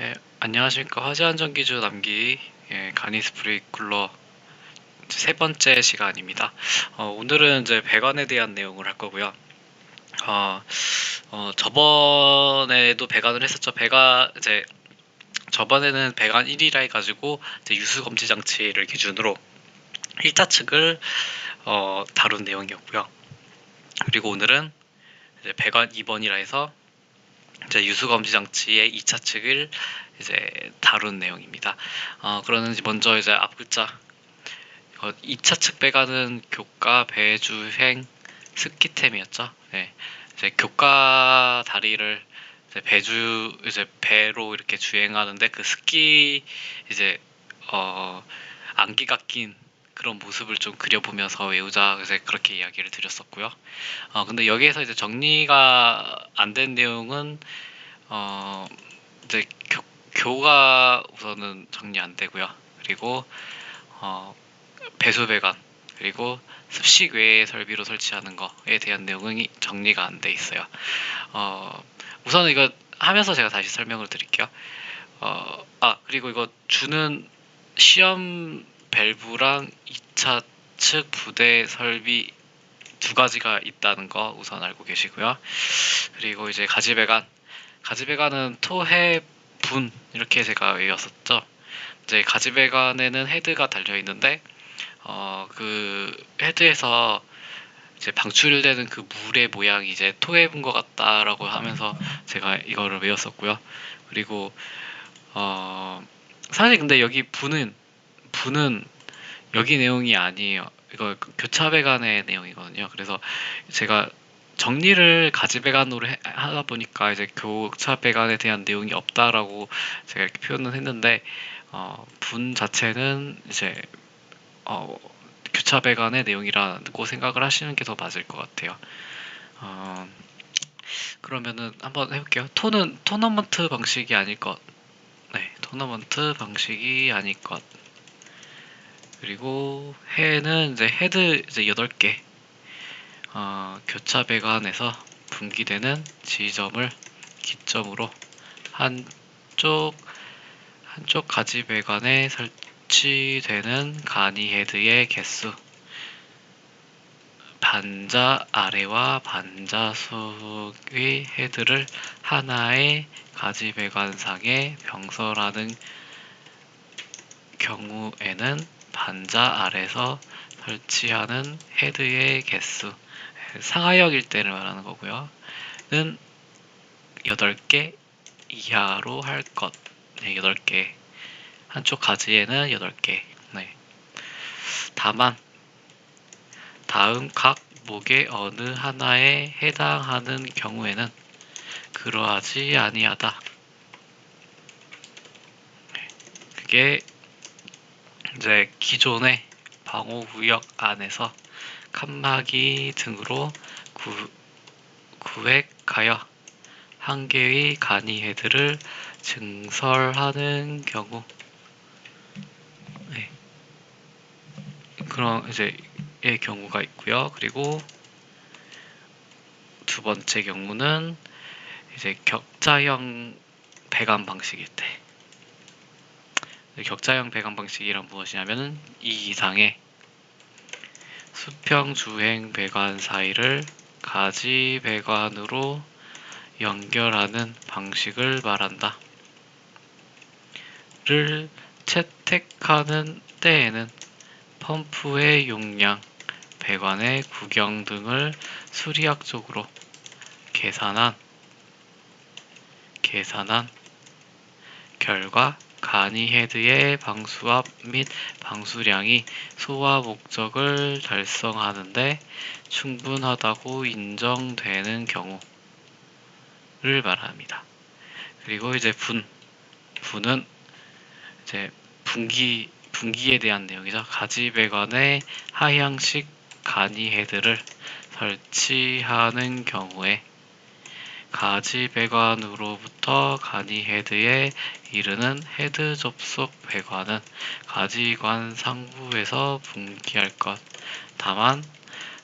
예, 안녕하십니까 화재안전기주 남기 예, 가니스프리 쿨러 세 번째 시간입니다. 어, 오늘은 이제 배관에 대한 내용을 할 거고요. 어, 어, 저번에도 배관을 했었죠. 배관 이제 저번에는 배관 1이라 해가지고 유수 검지 장치를 기준으로 1차 측을 어, 다룬 내용이었고요. 그리고 오늘은 배관 2번이라 해서 이제 유수 검지 장치의 2차 측을 이제 다룬 내용입니다. 어, 그러는 먼저 이제 앞 글자 어, 2차 측 배관은 교과 배주행 스키템이었죠. 네. 이제 교과 다리를 이제 배주 이제 배로 이렇게 주행하는데 그 스키 이제 어 안기가 낀 그런 모습을 좀 그려보면서 외우자 이제 그렇게 이야기를 드렸었고요. 어 근데 여기에서 이제 정리가 안 된 내용은 어 이제 교, 교가 우선은 정리 안 되고요. 그리고 어 배수 배관 그리고 습식 외의 설비로 설치하는 거에 대한 내용이 정리가 안 돼 있어요. 어 우선 이거 하면서 제가 다시 설명을 드릴게요. 어, 아 그리고 이거 주는 시험 밸브랑 2차 측 부대 설비 두 가지가 있다는 거 우선 알고 계시고요. 그리고 이제 가지배관, 가지배관은 토해 분 이렇게 제가 외웠었죠. 이제 가지배관에는 헤드가 달려 있는데 어, 그 헤드에서 이제 방출되는 그 물의 모양이 이제 토해 분 것 같다라고 하면서 제가 이거를 외웠었고요. 그리고 어, 사실 근데 여기 분은 분은 여기 내용이 아니에요. 이거 교차배관의 내용이거든요. 그래서 제가 정리를 가지배관으로 해- 하다 보니까 이제 교차배관에 대한 내용이 없다라고 제가 이렇게 표현을 했는데 어, 분 자체는 이제 어, 교차배관의 내용이라고 생각을 하시는 게 더 맞을 것 같아요. 어, 그러면은 한번 해볼게요. 톤은 토너먼트 방식이 아닐 것. 네, 토너먼트 방식이 아닐 것. 그리고 해는 이제 헤드 이제 8개. 어, 교차 배관에서 분기되는 지점을 기점으로 한쪽 한쪽 가지 배관에 설치되는 간이 헤드의 개수 반자 아래와 반자 속의 헤드를 하나의 가지 배관상에 병설하는 경우에는 반자 아래서 설치하는 헤드의 개수 상하역일 때를 말하는 거고요. 는 8개 이하로 할 것. 네, 8개. 한쪽 가지에는 8개. 네. 다만 다음 각 목의 어느 하나에 해당하는 경우에는 그러하지 아니하다. 네. 그게 이제 기존의 방호 구역 안에서 칸막이 등으로 구, 구획하여 한 개의 간이 헤드를 증설하는 경우 네. 그런 이제 의 경우가 있고요. 그리고 두 번째 경우는 이제 격자형 배관 방식일 때 격자형 배관 방식이란 무엇이냐면은 이 이상의 수평 주행 배관 사이를 가지 배관으로 연결하는 방식을 말한다. 를 채택하는 때에는 펌프의 용량, 배관의 구경 등을 수리학적으로 계산한 계산한 결과 간이 헤드의 방수압 및 방수량이 소화 목적을 달성하는데 충분하다고 인정되는 경우를 말합니다. 그리고 이제 분, 분은 이제 분기 분기에 대한 내용이죠. 가지 배관에 하향식 간이 헤드를 설치하는 경우에 가지 배관으로부터 간이 헤드에 이르는 헤드 접속 배관은 가지관 상부에서 분기할 것. 다만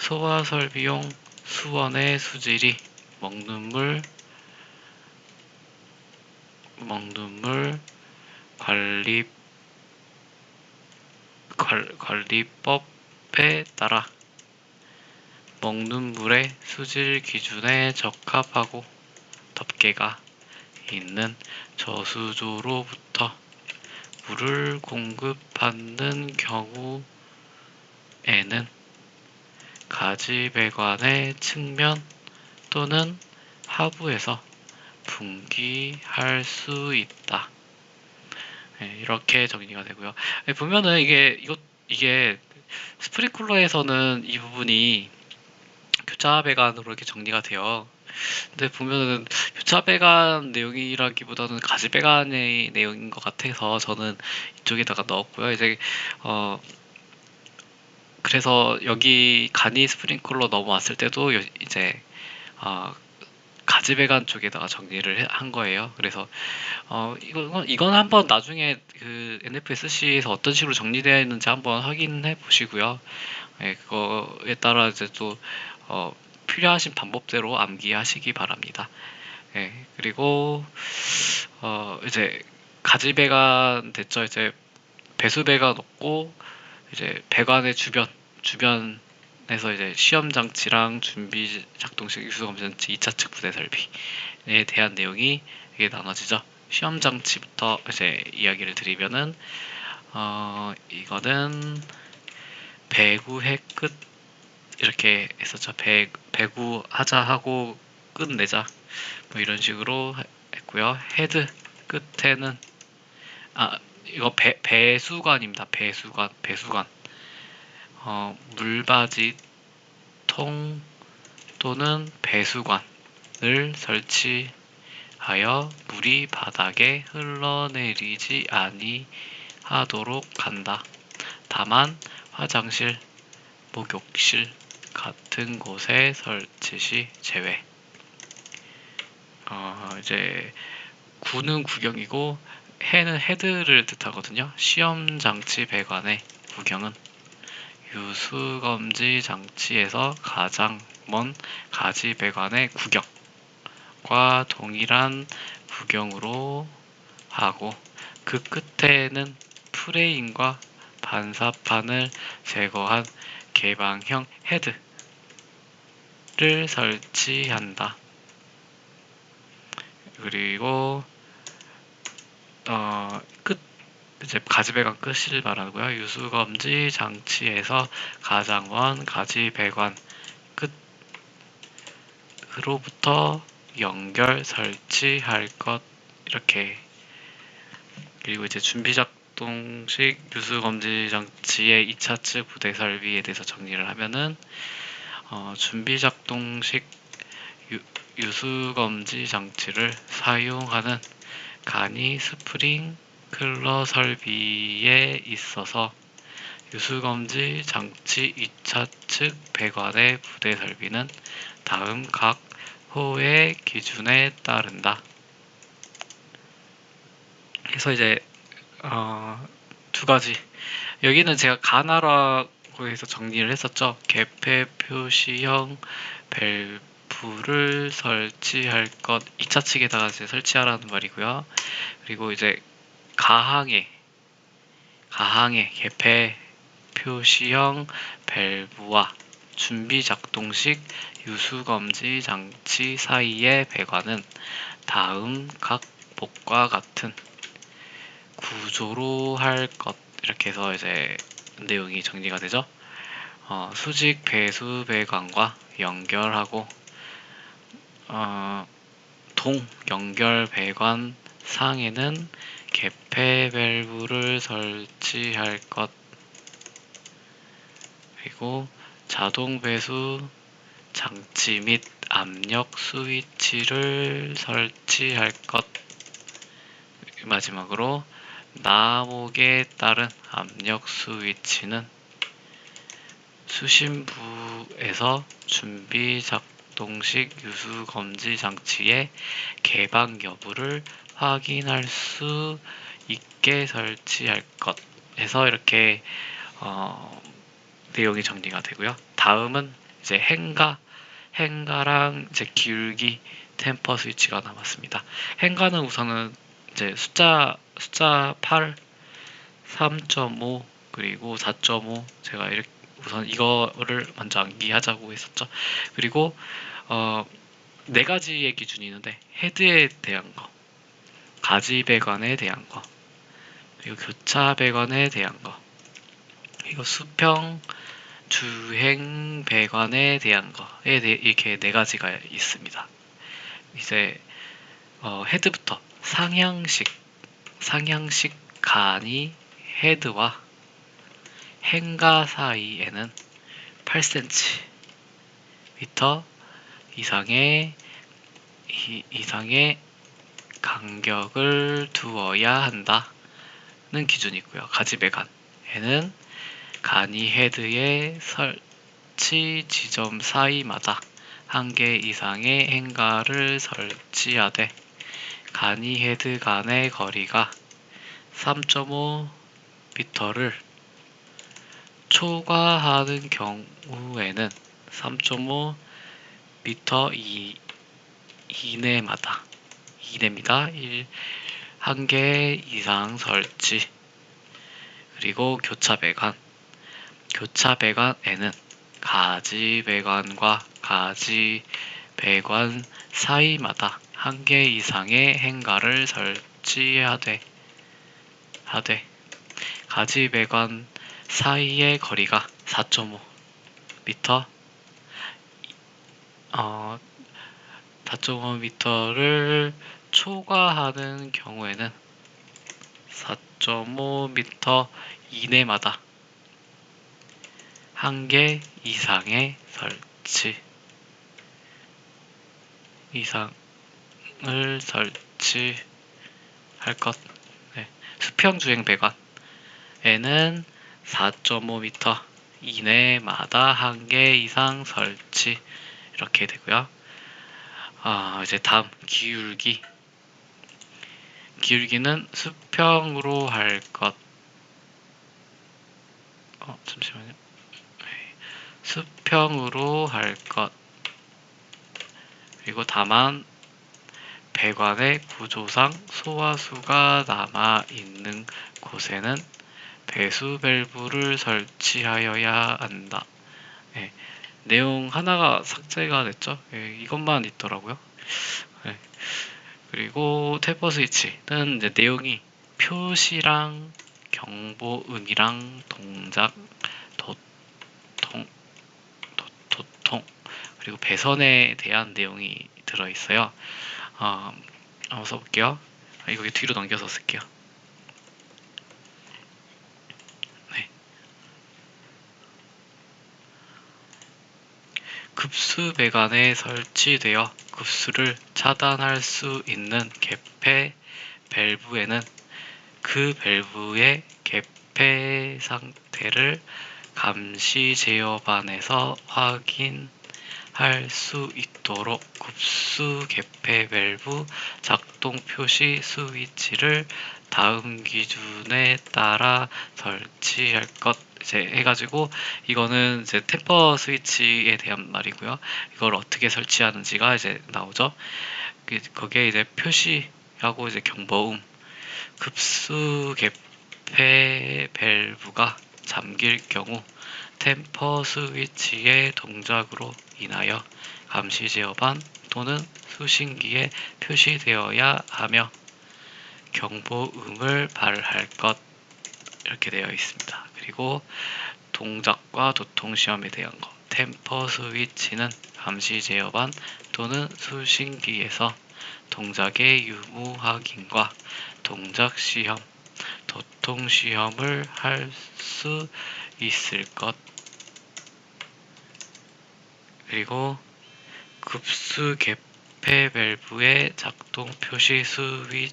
소화 설비용 수원의 수질이 먹는 물 먹는 물 관리 관, 관리법에 따라 먹는 물의 수질 기준에 적합하고 덮개가 있는 저수조로부터 물을 공급받는 경우에는 가지배관의 측면 또는 하부에서 분기할 수 있다. 네, 이렇게 정리가 되고요. 네, 보면은 이게 이것 이게 스프링클러에서는 이 부분이 교차 배관으로 이렇게 정리가 돼요. 근데 보면은 교차 배관 내용이라기보다는 가지 배관의 내용인 것 같아서 저는 이쪽에다가 넣었고요. 이제 어 그래서 여기 간이 스프링클러 넘어왔을 때도 이제 어 가지 배관 쪽에다가 정리를 한 거예요. 그래서 어 이건 이건 한번 나중에 그 NFSC에서 어떤 식으로 정리되어 있는지 한번 확인해 보시고요. 예, 그거에 따라 이제 또 어, 필요하신 방법대로 암기하시기 바랍니다. 예, 그리고 어, 이제 가지배관 됐죠. 이제 배수배관 넣고 이제 배관의 주변 주변 에서 이제 시험 장치랑 준비 작동식 유수 검전치 2차 측 부대 설비에 대한 내용이 이게 나눠지죠. 시험 장치부터 이제 이야기를 드리면은 어 이거는 배구해 끝 이렇게 했었죠. 배 배구 하자 하고 끝내자 뭐 이런 식으로 했고요. 헤드 끝에는 아 이거 배 배수관입니다. 배수관 배수관 어, 물바지 통 또는 배수관을 설치하여 물이 바닥에 흘러내리지 아니하도록 한다. 다만 화장실, 목욕실 같은 곳에 설치 시 제외. 어, 이제 구는 구경이고 해는 헤드를 뜻하거든요. 시험 장치 배관의 구경은 유수검지 장치에서 가장 먼 가지 배관의 구경과 동일한 구경으로 하고 그 끝에는 프레임과 반사판을 제거한 개방형 헤드 를 설치한다. 그리고 어, 끝 이제 가지배관 끝을 말하고요. 유수검지 장치에서 가장 먼 가지배관 끝으로부터 연결 설치할 것 이렇게 그리고 이제 준비 작동식 유수검지 장치의 2차 측 부대 설비에 대해서 정리를 하면은 어, 준비 작동식 유, 수검지 장치를 사용하는 간이 스프링 클러 설비에 있어서 유수검지 장치 2차 측 배관의 부대 설비는 다음 각 호의 기준에 따른다. 그래서 이제 어, 두 가지 여기는 제가 가나라 고 해서 정리를 했었죠. 개폐 표시형 밸브를 설치할 것 2차 측에다가 이제 설치하라는 말이고요. 그리고 이제 가항에 가항에 개폐 표시형 밸브와 준비 작동식 유수 검지 장치 사이의 배관은 다음 각 복과 같은 구조로 할 것 이렇게 해서 이제 내용이 정리가 되죠. 어, 수직 배수 배관과 연결하고 어, 동 연결 배관 상에는 개폐 밸브를 설치할 것 그리고 자동 배수 장치 및 압력 스위치를 설치할 것 마지막으로 나목에 따른 압력 스위치는 수신부에서 준비 작동식 유수 검지 장치의 개방 여부를 확인할 수 있게 설치할 것 해서 이렇게 어, 내용이 정리가 되고요. 다음은 이제 행가, 행가랑 이제 기울기 템퍼 스위치가 남았습니다. 행가는 우선은 이제 숫자 숫자 8, 3.5 그리고 4.5 제가 이렇게 우선 이거를 먼저 암기하자고 했었죠. 그리고 어, 네 가지의 기준이 있는데 헤드에 대한 거, 가지 배관에 대한 거, 그리고 교차 배관에 대한 거, 그리고 수평 주행 배관에 대한 거에 대해 이렇게 네 가지가 있습니다. 이제 어, 헤드부터 상향식 상향식 간이 헤드와 행가 사이에는 8cm 이상의 이, 이상의 간격을 두어야 한다는 기준이 있고요. 가지배 간에는 간이 헤드의 설치 지점 사이마다 한 개 이상의 행가를 설치하되 간이 헤드 간의 거리가 3.5m를 초과하는 경우에는 3.5m 이, 이내마다 이내입니다. 1, 한개 이상 설치 그리고 교차 배관 교차 배관에는 가지 배관과 가지 배관 사이마다 한 개 이상의 행가를 설치하되 하되 가지 배관 사이의 거리가 4.5m 어, 4.5m를 초과하는 경우에는 4.5m 이내마다 한 개 이상의 설치. 이상 을 설치할 것. 네. 수평 주행 배관에는 4.5m 이내마다 한 개 이상 설치 이렇게 되고요. 아, 이제 다음 기울기. 기울기는 수평으로 할 것. 어, 잠시만요. 네. 수평으로 할 것. 그리고 다만 배관의 구조상 소화수가 남아 있는 곳에는 배수 밸브를 설치하여야 한다. 네, 내용 하나가 삭제가 됐죠. 네, 이것만 있더라고요. 네, 그리고 태퍼 스위치는 이제 내용이 표시랑 경보음이랑 동작, 도통, 도, 도통, 그리고 배선에 대한 내용이 들어 있어요. 어, 한번 써볼게요. 아, 이거 뒤로 넘겨서 쓸게요. 네. 급수 배관에 설치되어 급수를 차단할 수 있는 개폐 밸브에는 그 밸브의 개폐 상태를 감시 제어반에서 확인 할 수 있도록 급수 개폐 밸브 작동 표시 스위치를 다음 기준에 따라 설치할 것 이제 해가지고 이거는 이제 템퍼 스위치에 대한 말이고요. 이걸 어떻게 설치하는지가 이제 나오죠. 그, 거기에 이제 표시하고 이제 경보음 급수 개폐 밸브가 잠길 경우 템퍼 스위치의 동작으로 인하여 감시 제어반 또는 수신기에 표시되어야 하며 경보음을 발할 것 이렇게 되어 있습니다. 그리고 동작과 도통 시험에 대한 것 템퍼 스위치는 감시 제어반 또는 수신기에서 동작의 유무 확인과 동작 시험, 도통 시험을 할 수 있을 것. 그리고 급수 개폐 밸브의 작동 표시 스위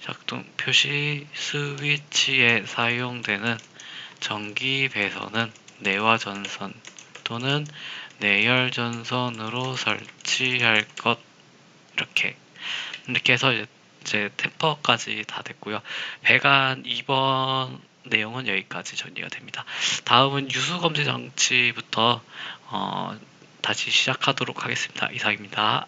작동 표시 스위치에 사용되는 전기 배선은 내화 전선 또는 내열 전선으로 설치할 것. 이렇게. 이렇게 해서 이제 템퍼까지 다 됐고요. 배관 2번 내용은 여기까지 정리가 됩니다. 다음은 유수 검지 장치부터 어, 다시 시작하도록 하겠습니다. 이상입니다.